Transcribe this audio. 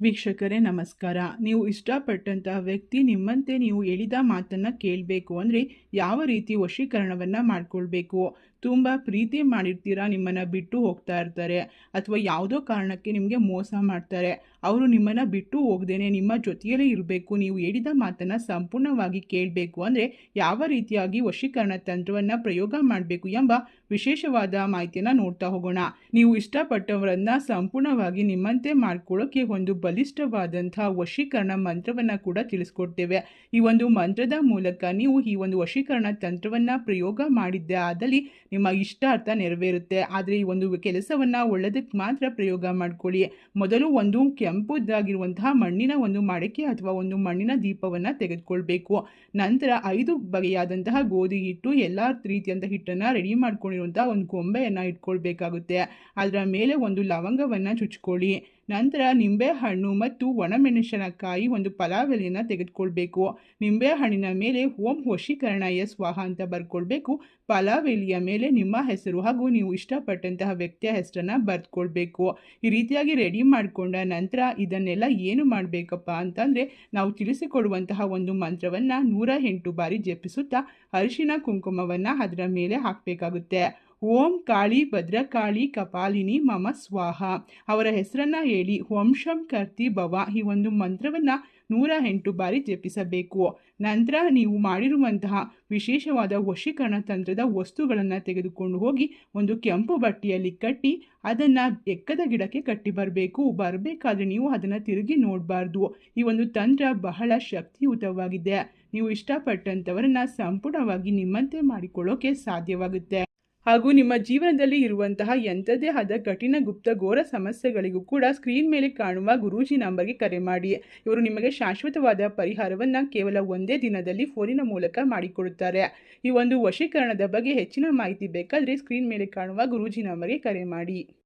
ವೀಕ್ಷಕರೇ, ನಮಸ್ಕಾರ. ನೀವು ಇಷ್ಟಪಟ್ಟಂತಹ ವ್ಯಕ್ತಿ ನಿಮ್ಮಂತೆ ನೀವು ಹೇಳಿದ ಮಾತನ್ನು ಕೇಳಬೇಕು ಅಂದರೆ ಯಾವ ರೀತಿ ವಶೀಕರಣವನ್ನು ಮಾಡಿಕೊಳ್ಬೇಕು? ತುಂಬ ಪ್ರೀತಿ ಮಾಡಿರ್ತೀರಾ ನಿಮ್ಮನ್ನು ಬಿಟ್ಟು ಹೋಗ್ತಾ ಇರ್ತಾರೆ. ಅಥವಾ ಯಾವುದೋ ಕಾರಣಕ್ಕೆ ನಿಮಗೆ ಮೋಸ ಮಾಡ್ತಾರೆ. ಅವರು ನಿಮ್ಮನ್ನು ಬಿಟ್ಟು ಹೋಗ್ದೇನೆ ನಿಮ್ಮ ಜೊತೆಯಲ್ಲೇ ಇರಬೇಕು. ನೀವು ಹೇಳಿದ ಮಾತನ್ನು ಸಂಪೂರ್ಣವಾಗಿ ಕೇಳಬೇಕು ಅಂದರೆ ಯಾವ ರೀತಿಯಾಗಿ ವಶೀಕರಣ ತಂತ್ರವನ್ನು ಪ್ರಯೋಗ ಮಾಡಬೇಕು ಎಂಬ ವಿಶೇಷವಾದ ಮಾಹಿತಿಯನ್ನು ನೋಡ್ತಾ ಹೋಗೋಣ. ನೀವು ಇಷ್ಟಪಟ್ಟವರನ್ನು ಸಂಪೂರ್ಣವಾಗಿ ನಿಮ್ಮಂತೆ ಮಾಡ್ಕೊಳ್ಳೋಕೆ ಒಂದು ಬಲಿಷ್ಠವಾದಂಥ ವಶೀಕರಣ ಮಂತ್ರವನ್ನು ಕೂಡ ತಿಳಿಸ್ಕೊಡ್ತೇವೆ. ಈ ಒಂದು ಮಂತ್ರದ ಮೂಲಕ ನೀವು ಈ ಒಂದು ವಶೀಕರಣ ತಂತ್ರವನ್ನು ಪ್ರಯೋಗ ಮಾಡಿದ್ದೆ ಆದಲ್ಲಿ ನಿಮ್ಮ ಇಷ್ಟಾರ್ಥ ನೆರವೇರುತ್ತೆ. ಆದರೆ ಈ ಒಂದು ಕೆಲಸವನ್ನು ಒಳ್ಳೆದಕ್ಕೆ ಮಾತ್ರ ಪ್ರಯೋಗ ಮಾಡ್ಕೊಳ್ಳಿ. ಮೊದಲು ಒಂದು ಕೆಂಪುದಾಗಿರುವಂತಹ ಮಣ್ಣಿನ ಒಂದು ಮಡಕೆ ಅಥವಾ ಒಂದು ಮಣ್ಣಿನ ದೀಪವನ್ನು ತೆಗೆದುಕೊಳ್ಬೇಕು. ನಂತರ ಐದು ಬಗೆಯಾದಂತಹ ಗೋಧಿ ಹಿಟ್ಟು, ಎಲ್ಲ ರೀತಿಯಂಥ ಹಿಟ್ಟನ್ನು ರೆಡಿ ಮಾಡ್ಕೊಂಡಿರುವಂತಹ ಒಂದು ಗೊಂಬೆಯನ್ನು ಇಟ್ಕೊಳ್ಬೇಕಾಗುತ್ತೆ. ಅದರ ಮೇಲೆ ಒಂದು ಲವಂಗವನ್ನು ಚುಚ್ಕೊಳ್ಳಿ. ನಂತರ ನಿಂಬೆಹಣ್ಣು ಮತ್ತು ಒಣಮೆಣಸಿನಕಾಯಿ ಒಂದು ಪಲಾವೆಲೆಯನ್ನು ತೆಗೆದುಕೊಳ್ಬೇಕು. ನಿಂಬೆಹಣ್ಣಿನ ಮೇಲೆ ಓಂ ಓಷೀಕರಣ ಎಸ್ ವಾಹ ಅಂತ ಬರ್ಕೊಳ್ಬೇಕು. ಪಲಾವೆಲಿಯ ಮೇಲೆ ನಿಮ್ಮ ಹೆಸರು ಹಾಗೂ ನೀವು ಇಷ್ಟಪಟ್ಟಂತಹ ವ್ಯಕ್ತಿಯ ಹೆಸರನ್ನು ಬರೆದುಕೊಳ್ಬೇಕು. ಈ ರೀತಿಯಾಗಿ ರೆಡಿ ಮಾಡಿಕೊಂಡ ನಂತರ ಇದನ್ನೆಲ್ಲ ಏನು ಮಾಡಬೇಕಪ್ಪ ಅಂತಂದರೆ ನಾವು ತಿಳಿಸಿಕೊಡುವಂತಹ ಒಂದು ಮಂತ್ರವನ್ನು ನೂರ ಎಂಟು ಬಾರಿ ಜಪಿಸುತ್ತಾ ಅರಿಶಿನ ಕುಂಕುಮವನ್ನು ಅದರ ಮೇಲೆ ಹಾಕಬೇಕಾಗುತ್ತೆ. ಓಂ ಕಾಳಿ ಭದ್ರಕಾಳಿ ಕಪಾಲಿನಿ ಮಮ ಸ್ವಾಹ. ಅವರ ಹೆಸರನ್ನ ಹೇಳಿ ವಂಶಂ ಕರ್ತಿ ಭವ ಈ ಒಂದು ಮಂತ್ರವನ್ನು ನೂರ ಎಂಟು ಬಾರಿ ಜಪಿಸಬೇಕು. ನಂತರ ನೀವು ಮಾಡಿರುವಂತಹ ವಿಶೇಷವಾದ ವಶೀಕರಣ ತಂತ್ರದ ವಸ್ತುಗಳನ್ನು ತೆಗೆದುಕೊಂಡು ಹೋಗಿ ಒಂದು ಕೆಂಪು ಬಟ್ಟೆಯಲ್ಲಿ ಕಟ್ಟಿ ಅದನ್ನು ಎಕ್ಕದ ಗಿಡಕ್ಕೆ ಕಟ್ಟಿ ಬರಬೇಕು. ಬರಬೇಕಾದ್ರೆ ನೀವು ಅದನ್ನು ತಿರುಗಿ ನೋಡಬಾರ್ದು. ಈ ಒಂದು ತಂತ್ರ ಬಹಳ ಶಕ್ತಿಯುತವಾಗಿದೆ. ನೀವು ಇಷ್ಟಪಟ್ಟಂಥವರನ್ನು ಸಂಪೂರ್ಣವಾಗಿ ನಿಮ್ಮಂತೆ ಮಾಡಿಕೊಳ್ಳೋಕೆ ಸಾಧ್ಯವಾಗುತ್ತೆ. ಹಾಗೂ ನಿಮ್ಮ ಜೀವನದಲ್ಲಿ ಇರುವಂತಹ ಎಂಥದೇ ಆದ ಕಠಿಣ ಗುಪ್ತ ಘೋರ ಸಮಸ್ಯೆಗಳಿಗೂ ಕೂಡ ಸ್ಕ್ರೀನ್ ಮೇಲೆ ಕಾಣುವ ಗುರೂಜಿ ನಂಬರ್ಗೆ ಕರೆ ಮಾಡಿ. ಇವರು ನಿಮಗೆ ಶಾಶ್ವತವಾದ ಪರಿಹಾರವನ್ನು ಕೇವಲ ಒಂದೇ ದಿನದಲ್ಲಿ ಫೋನಿನ ಮೂಲಕ ಮಾಡಿಕೊಡುತ್ತಾರೆ. ಈ ಒಂದು ವಶೀಕರಣದ ಬಗ್ಗೆ ಹೆಚ್ಚಿನ ಮಾಹಿತಿ ಬೇಕಾದರೆ ಸ್ಕ್ರೀನ್ ಮೇಲೆ ಕಾಣುವ ಗುರೂಜಿ ನಂಬರ್ಗೆ ಕರೆ ಮಾಡಿ.